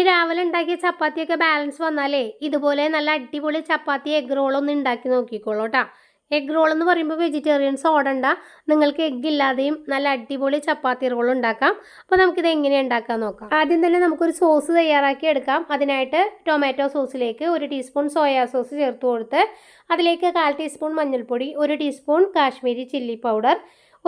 ഇനി രാവിലെ ഉണ്ടാക്കിയ ചപ്പാത്തിയൊക്കെ ബാലൻസ് വന്നാലേ ഇതുപോലെ നല്ല അടിപൊളി ചപ്പാത്തി എഗ് റോളൊന്ന് ഉണ്ടാക്കി നോക്കിക്കോളൂ കേട്ടോ എഗ് റോൾ എന്ന് പറയുമ്പോൾ വെജിറ്റേറിയൻസ് ഓടണ്ട. നിങ്ങൾക്ക് എഗ് ഇല്ലാതെയും നല്ല അടിപൊളി ചപ്പാത്തി റോൾ ഉണ്ടാക്കാം. അപ്പോൾ നമുക്കിത് എങ്ങനെ ഉണ്ടാക്കാൻ നോക്കാം. ആദ്യം തന്നെ നമുക്കൊരു സോസ് തയ്യാറാക്കി എടുക്കാം. അതിനായിട്ട് ടൊമാറ്റോ സോസിലേക്ക് ഒരു ടീസ്പൂൺ സോയാ സോസ് ചേർത്ത് കൊടുത്ത് അതിലേക്ക് കാൽ ടീസ്പൂൺ മഞ്ഞൾപ്പൊടി ഒരു ടീസ്പൂൺ കാശ്മീരി ചില്ലി പൗഡർ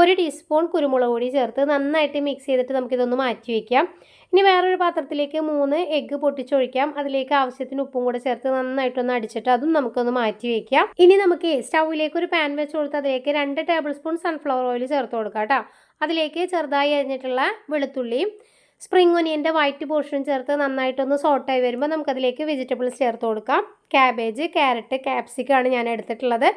ഒരു ടീസ്പൂൺ കുരുമുളക് പൊടി ചേർത്ത് നന്നായിട്ട് മിക്സ് ചെയ്തിട്ട് നമുക്കിതൊന്ന് മാറ്റി വയ്ക്കാം ഇനി വേറൊരു പാത്രത്തിലേക്ക് മൂന്ന് എഗ്ഗ് പൊട്ടിച്ചൊഴിക്കാം. അതിലേക്ക് ആവശ്യത്തിന് ഉപ്പും കൂടെ ചേർത്ത് നന്നായിട്ടൊന്ന് അടിച്ചിട്ട് അതും നമുക്കൊന്ന് മാറ്റി വയ്ക്കാം ഇനി നമുക്ക് സ്റ്റൗവിലേക്ക് ഒരു പാൻ വെച്ച് കൊടുത്ത് അതിലേക്ക് രണ്ട് ടേബിൾ സ്പൂൺ സൺഫ്ലവർ ഓയിൽ ചേർത്ത് കൊടുക്കാം കേട്ടോ. അതിലേക്ക് ചെറുതായി അരിഞ്ഞിട്ടുള്ള വെളുത്തുള്ളിയും സ്പ്രിംഗ് ഒനിയന്റെ വൈറ്റ് പോർഷൻ ചേർത്ത് നന്നായിട്ടൊന്ന് സോട്ടായി വരുമ്പോൾ നമുക്കതിലേക്ക് വെജിറ്റബിൾസ് ചേർത്ത് കൊടുക്കാം. ക്യാബേജ് ക്യാരറ്റ് ക്യാപ്സിക്കാണ് ഞാൻ എടുത്തിട്ടുള്ളത്.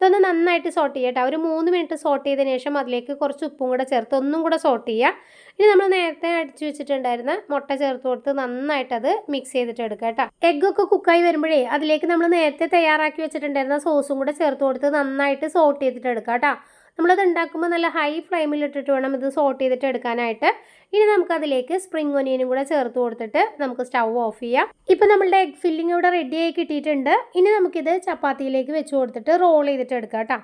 ഇതൊന്ന് നന്നായിട്ട് സോട്ട് ചെയ്യട്ടെ ഒരു മൂന്ന് മിനിറ്റ് സോട്ട് ചെയ്തതിന് ശേഷം അതിലേക്ക് കുറച്ച് ഉപ്പും കൂടെ ചേർത്ത് ഒന്നും കൂടെ സോട്ട് ചെയ്യുക ഇനി നമ്മൾ നേരത്തെ അടിച്ചു വെച്ചിട്ടുണ്ടായിരുന്ന മുട്ട ചേർത്ത് കൊടുത്ത് നന്നായിട്ട് അത് മിക്സ് ചെയ്തിട്ട് എടുക്കുക കേട്ടോ എഗ്ഗൊക്കെ കുക്കായി വരുമ്പോഴേ അതിലേക്ക് നമ്മൾ നേരത്തെ തയ്യാറാക്കി വെച്ചിട്ടുണ്ടായിരുന്ന സോസും കൂടെ ചേർത്ത് കൊടുത്ത് നന്നായിട്ട് സോട്ട് ചെയ്തിട്ട് എടുക്കുക കേട്ടോ നമ്മളത് ഉണ്ടാക്കുമ്പോൾ നല്ല ഹൈ ഫ്ലെയിമിൽ ഇട്ടിട്ട് വേണം ഇത് സോട്ട് ചെയ്തിട്ട് എടുക്കാനായിട്ട്. ഇനി നമുക്കതിലേക്ക് സ്പ്രിംഗ് ഒനിയനും കൂടെ ചേർത്ത് കൊടുത്തിട്ട് നമുക്ക് സ്റ്റൗ ഓഫ് ചെയ്യാം. ഇപ്പം നമ്മളുടെ എഗ് ഫില്ലിംഗ് ഇവിടെ റെഡിയായി കിട്ടിയിട്ടുണ്ട്. ഇനി നമുക്കിത് ചപ്പാത്തിയിലേക്ക് വെച്ച് കൊടുത്തിട്ട് റോൾ ചെയ്തിട്ട് എടുക്കാം കേട്ടോ.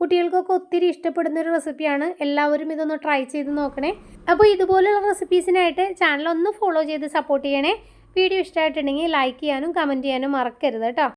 കുട്ടികൾക്കൊക്കെ ഒത്തിരി ഇഷ്ടപ്പെടുന്ന ഒരു റെസിപ്പിയാണ് എല്ലാവരും ഇതൊന്ന് ട്രൈ ചെയ്ത് നോക്കണേ. അപ്പോൾ ഇതുപോലുള്ള റെസിപ്പീസിനായിട്ട് ചാനൽ ഒന്ന് ഫോളോ ചെയ്ത് സപ്പോർട്ട് ചെയ്യണേ. വീഡിയോ ഇഷ്ടമായിട്ടുണ്ടെങ്കിൽ ലൈക്ക് ചെയ്യാനും കമന്റ് ചെയ്യാനും മറക്കരുത് കേട്ടോ.